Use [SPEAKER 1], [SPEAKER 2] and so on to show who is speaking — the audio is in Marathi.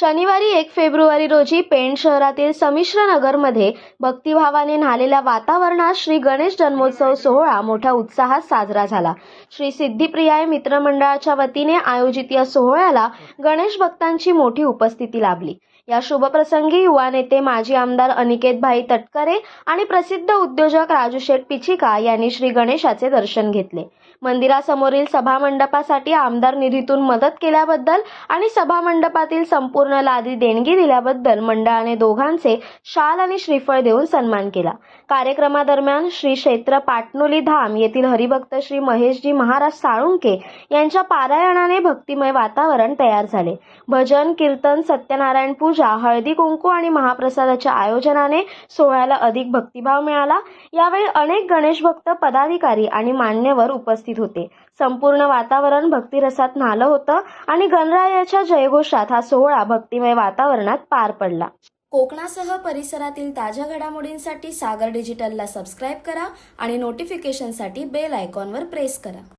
[SPEAKER 1] शनिवारी एक फेब्रुवारी रोजी पेण शहरातील समिश्र नगरमध्ये भक्तिभावाने न्हालेल्या वातावरणात श्री गणेश जन्मोत्सव सोहळा मोठ्या उत्साहात साजरा झाला. श्री सिद्धिप्रियाय मित्रमंडळाच्या वतीने आयोजित या सोहळ्याला गणेश भक्तांची मोठी उपस्थिती लाभली. या शुभप्रसंगी युवा नेते माजी आमदार अनिकेत भाई तटकरे आणि प्रसिद्ध उद्योजक राजू शेठ पिचिका यांनी श्री गणेशाचे दर्शन घेतले. मंदिरासमोरील सभामंडपासाठी आमदार निधीतून मदत केल्याबद्दल आणि सभामंडपातील संपूर्ण लादी देणगी दिल्याबद्दल मंडळाने दोघांचे शाल आणि श्रीफळ देऊन सन्मान केला. कार्यक्रमादरम्यान श्री क्षेत्र पाटणोली धाम येथील हरिभक्त श्री महेशजी महाराज साळुंके यांच्या पारायणाने भक्तिमय वातावरण तयार झाले. भजन कीर्तन सत्यनारायण पूजा हळदी कुंकू आणि महाप्रसादाच्या आयोजनाने सोहळ्याला अधिक भक्तिभाव मिळाला. यावेळी अनेक गणेश भक्त पदाधिकारी आणि मान्यवर उपस्थित होते. संपूर्ण वातावरण भक्तिरसात न्हालं होतं आणि गणरायाच्या जयघोषात हा सोहळा भक्तिमय वातावरणात पार पडला. कोकणासह परिसरातील ताज्या घडामोडींसाठी सागर डिजिटलला सबस्क्राईब करा आणि नोटिफिकेशनसाठी बेल आयकॉनवर प्रेस करा.